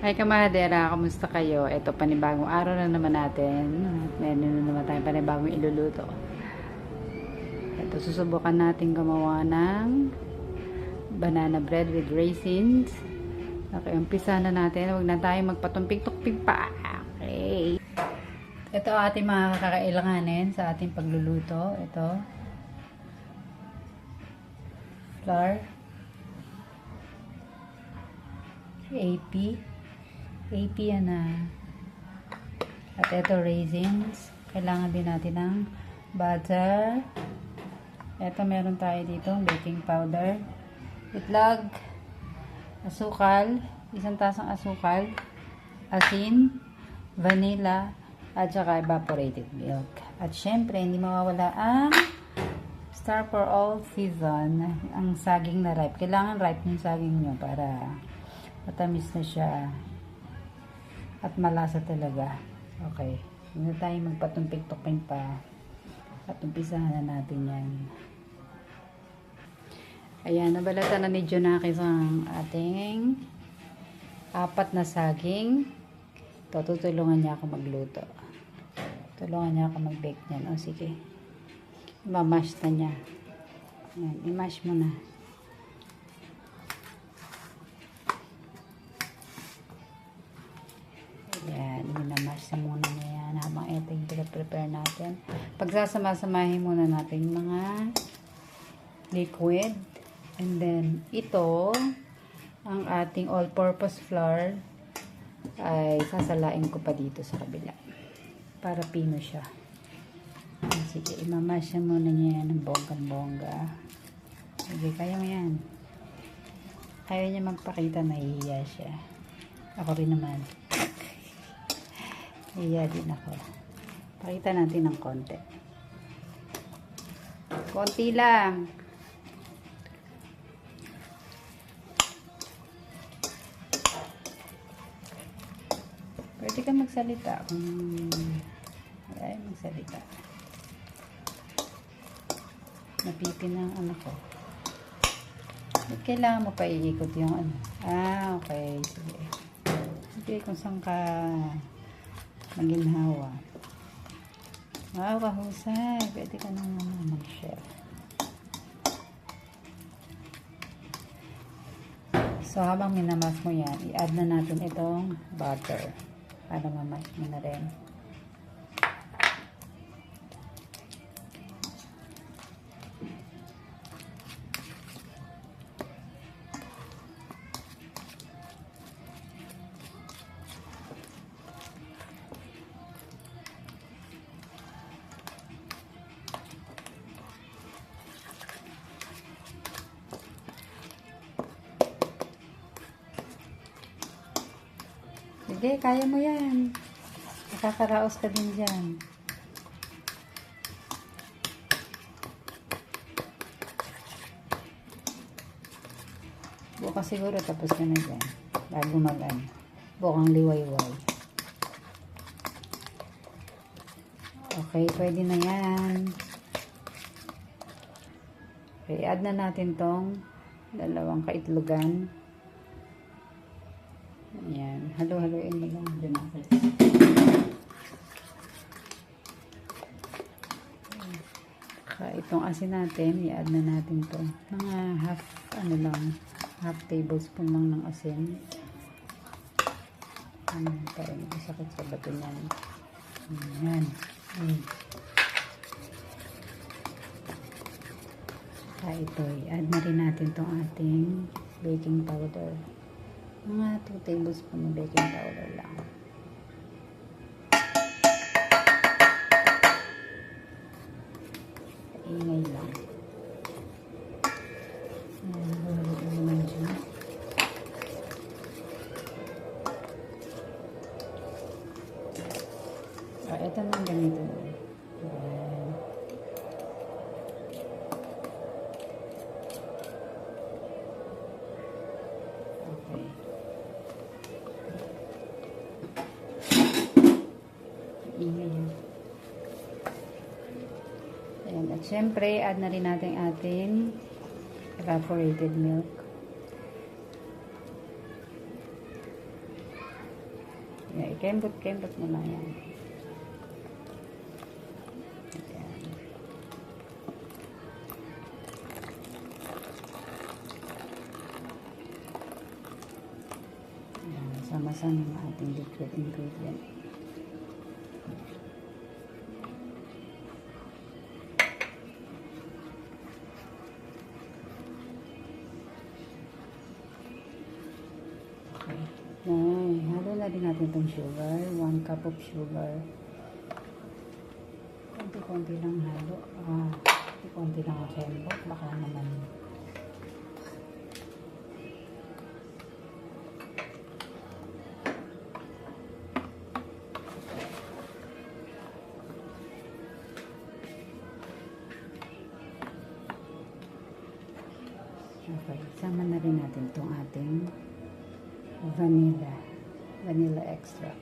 Hi kamadera, kamusta kayo? Ito, panibagong araw na naman natin. Meron na naman tayong panibagong iluluto. Ito, susubukan natin gumawa ng banana bread with raisins. Okay, umpisa na natin. Huwag na tayo magpatumpik-tukpik pa. Okay. Ito ating mga kakailanganin sa ating pagluluto. Ito. Flour. AP. AP na. At ito raisins. Kailangan din natin ng butter. Ito meron tayo dito, baking powder. Itlog. Asukal. Isang tasang asukal. Asin. Vanilla. At saka evaporated milk. At syempre, hindi mawawala ang star for all season. Ang saging na ripe. Kailangan ripe yung saging nyo para matamis na siya at malasa talaga. Okay. Hindi tayo magpatumpik-tumpik pa. At umpisahan na natin yan. Ayan, nabalatan na ni Junakis ang ating apat na saging. Ito, tutulungan niya ako magluto. Tulungan niya ako mag-bake niyan. O, sige. Mamash na niya. Ayan, i-mash mo na. Pagsasama-samahin muna natin mga liquid. And then, ito, ang ating all-purpose flour ay sasalain ko pa dito sa kabila. Para pino siya. Sige, imamash na muna niya yan ng bonggang-bongga. Sige, kaya mo yan. Kaya niya magpakita, nahihiya siya. Ako rin naman. Iya din ako. Pakita natin ng konti. Konti lang. Pwede ka magsalita kung ay magsalita. Napipin ang ano ko. Ba't kailangan mo pa iikot yung ano? Ah, okay. Sige. Sige, kung saan ka maginhawa. Wow, kahusay. Pwede ka nang ano, mag-chef. So, habang minamas mo yan, i-add na natin itong butter para mamash mo na rin. Sige, kaya mo yan. Nakakaraos ka din dyan. Bukas siguro tapos ka na dyan. Bago mag-an. Bukang liwayway. Okay, pwede na yan. Okay, add na natin tong dalawang kaitlogan. Ayan. Halo-haloin mo lang. Doon ako. Saka itong asin natin, i-add na natin to. Mga half, ano lang, half tablespoon lang ng asin. Ano, para hindi sakit sa bato niyan. Ayan. Mm. Saka ito, i-add na rin natin tong ating baking powder. Mga 2 tablespoon ng baking powder lang. Syempre, add na rin natin ating evaporated milk. Yeah, ikembot-kembot mo lang yan. Ayan. Ayan, sama-sama ating liquid ingredient. Sugar. One cup of sugar. Konti-konti lang halo. Ah, konti lang ang sembot. Baka naman. Okay, sama na rin natin itong ating vanilla. Vanilla extract.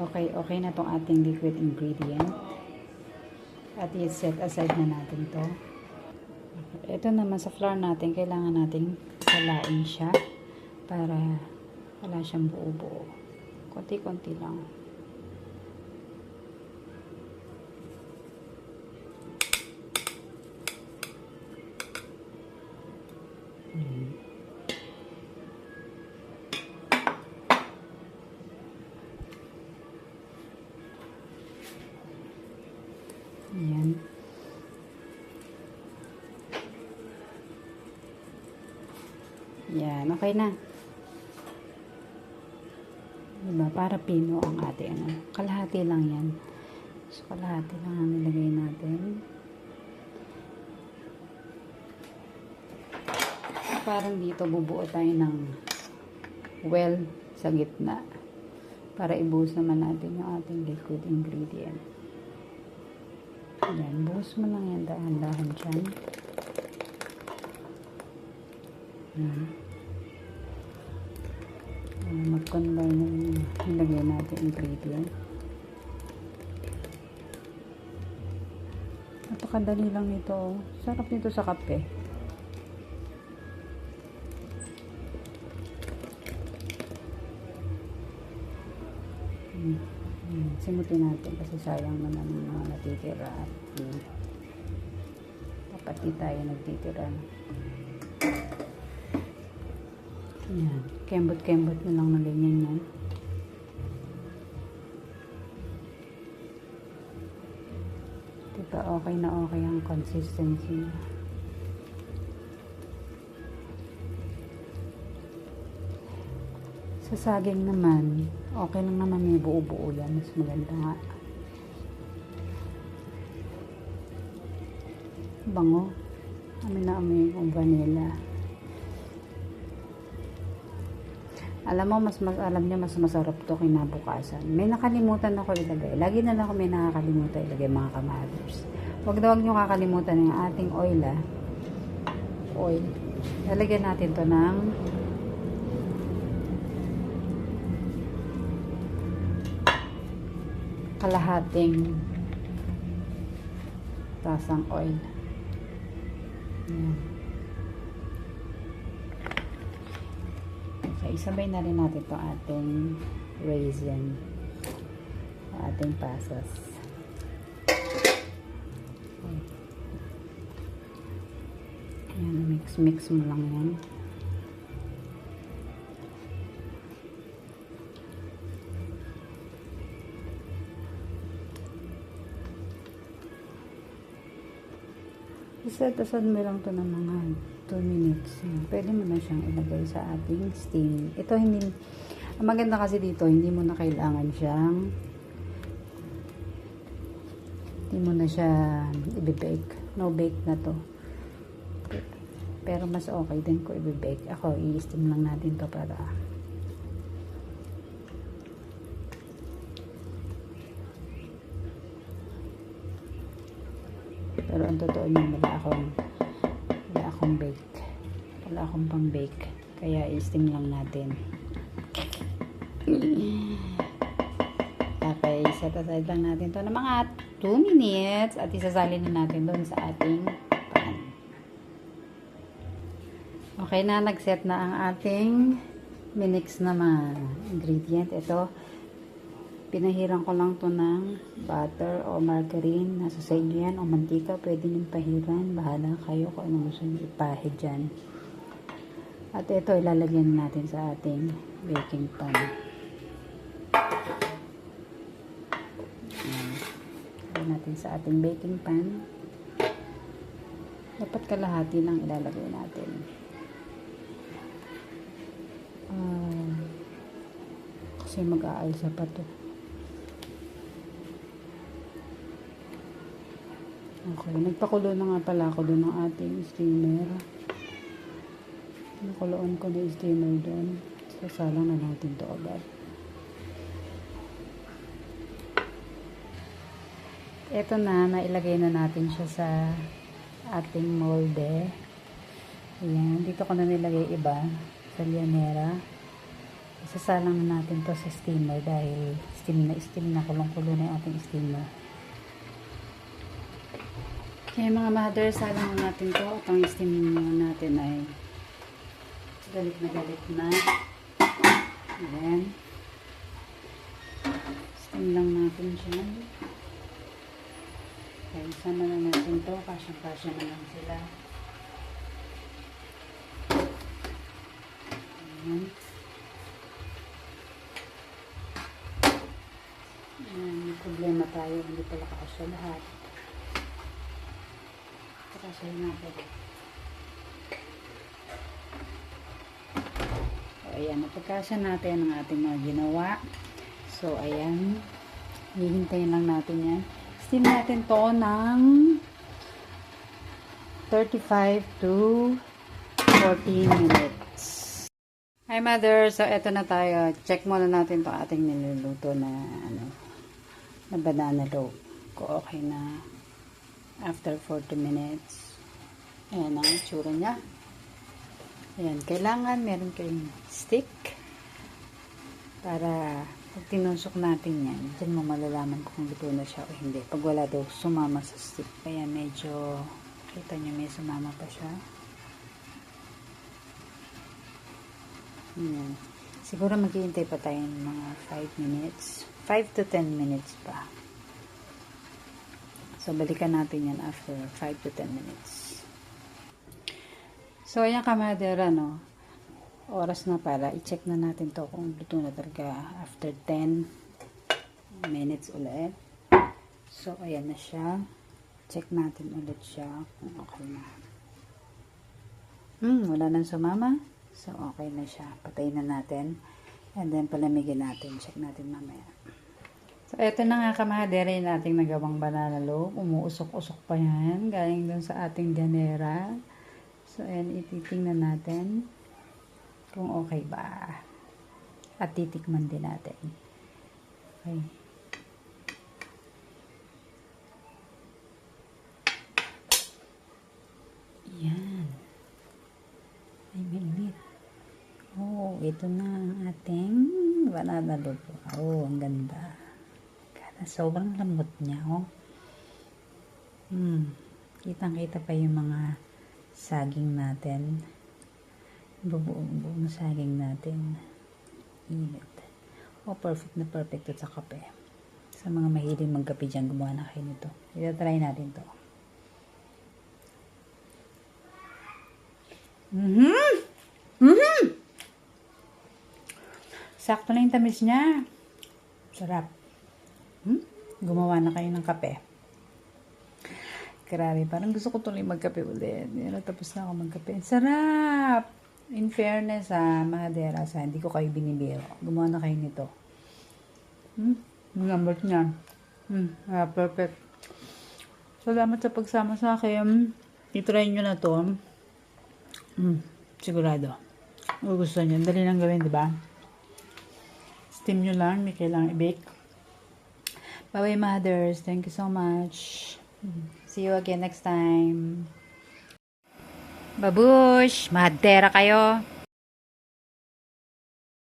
Okay, okay na itong ating liquid ingredient. At i-set aside na natin to. Ito naman sa flour natin, kailangan natin salain siya para wala siyang buo-buo. Konti-konti lang. Mm. Yan, okay na. Diba, para pino ang ating ano. Kalahati lang yan. So, kalahati lang ang nilagay natin. Parang dito bubuo tayo ng well sa gitna. Para ibuhos naman natin yung ating liquid ingredient. Yan, buhos mo lang yan dahan-dahan dyan. Yan. Mag-combine na yung nilagay natin ingredient. Napakadali lang nito. Sarap nito sa kape. Hmm. Hmm. Simutin natin kasi sayang naman yung mga natitira at hmm. dapat di tayo nagtitira. Yan. Kembot-kembot na lang na ganyan yan. Diba okay na okay ang consistency niya. Sa saging naman, okay lang naman may buo-buo yan. Mas maganda nga. Bango. Amin na amin yung vanilla. Alam mo, mas, mas alam niya, mas masarap to kinabukasan. May nakalimutan ako ilagay. Lagi na lang ako may nakakalimutan ilagay mga kamaders. Huwag na huwag niyo kakalimutan yung ating oil ah. Oil. Lalagyan natin to ng kalahating tasang oil. Ayan. Isabay na rin natin itong ating raisin. Ating pasas. Ayan, mix-mix mo lang yan. Isat-asad mo lang to ng mga 2 minutes. Yan. Pwede mo na siyang ilagay sa ating steam. Ito hindi, ang maganda kasi dito, hindi mo na kailangan siyang, hindi mo na siya i-bake. No bake na to. Pero mas okay din ko i-bake. Ako, i-steam lang natin to para Pero ang totoo niyan, wala akong wala akong bake. Wala akong pang bake. Kaya i-steam lang natin. Okay, set aside lang natin to ng mga 2 minutes at isasalin na natin doon sa ating pan. Okay na, nag-set na ang ating minix na mga ingredient. Ito, pinahiran ko lang to ng butter o margarine. Nasa sa inyo yan. O mantika, pwede nyung pahiran. Bahala kayo kung ano gusto nyo ipahid dyan. At ito, ilalagyan natin sa ating baking pan. Ayan. Natin sa ating baking pan. Dapat kalahati lang ilalagay natin. Ah, kasi mag-aalsa pa to. Okay, nagpakulo na nga pala ako doon ng ating steamer. Nakuloan ko na steamer doon. Sasalang na natin to agad. Ito na, nailagay na natin siya sa ating molde. Ayan, dito ko na nilagay iba sa lianera. Sasalang na natin to sa steamer dahil steam na steam na kulong-kulo na ating steamer. Kaya mga mother, salang na natin to. At ang steam na natin ay galit na galit na. Ayan. Steam lang natin siya. Kaya sama na natin to. Kasyang-kasya na lang sila. Ayan. Ayan, may problema tayo. Hindi pala kasya lahat. Kasya natin. So, ayan. Napagkasya natin ang ating mga ginawa. So, ayan. Hihintayin lang natin yan. Steam natin to ng 35 to 14 minutes. Hi mother, so eto na tayo. Check muna natin to ating niluluto na ano na banana loaf. Kung okay na after 40 minutes. Ayan ang itsura niya. Ayan, kailangan meron kayong stick para pag tinusok natin yan, dyan mo malalaman kung luto na siya o hindi. Pag wala daw sumama sa stick, kaya medyo, kita nyo may sumama pa siya. Ayan. Siguro maghihintay pa tayo ng mga 5 minutes. 5 to 10 minutes pa. So, balikan natin yan after 5 to 10 minutes. So, ayan kamadera, no? Oras na para i-check na natin to kung luto na talaga after 10 minutes ulit. So, ayan na siya. Check natin ulit siya kung okay na. Hmm, wala nang sumama. So, okay na siya. Patayin na natin. And then, palamigin natin. Check natin mamaya. So, eto na nga kamahader yung ating nagawang banana loaf. Umuusok-usok pa yan. Galing dun sa ating ganera. So, ayan, ititingnan natin kung okay ba. At titikman din natin. Okay. Yan. Ay, mainit. Oh, ito na ang ating banana loaf. Oh, ang ganda. Sobrang lambot niya, oh. Hmm. Kitang-kita pa yung mga saging natin. Bubuong-buong saging natin. Init. Oh, perfect na perfect ito sa kape. Sa mga mahiling magkape dyan, gumawa na kayo nito. Ito-try natin to. Mhm! Mhm! Sakto na yung tamis niya. Sarap. Hmm? Gumawa na kayo ng kape. Grabe, parang gusto ko tuloy magkape ulit. Pero tapos na ako magkape. Sarap! In fairness ha, Madera, sa hindi ko kayo binibiro. Gumawa na kayo nito. Hmm? Lambot niya. Hmm, ah, perfect. Salamat sa pagsama sa akin. I-try nyo na to. Hmm, sigurado. Gusto nyo. Dali lang gawin, di ba? Steam nyo lang. May kailangan i-bake. Bye-bye, mothers. Thank you so much. See you again next time. Babush! Madera kayo!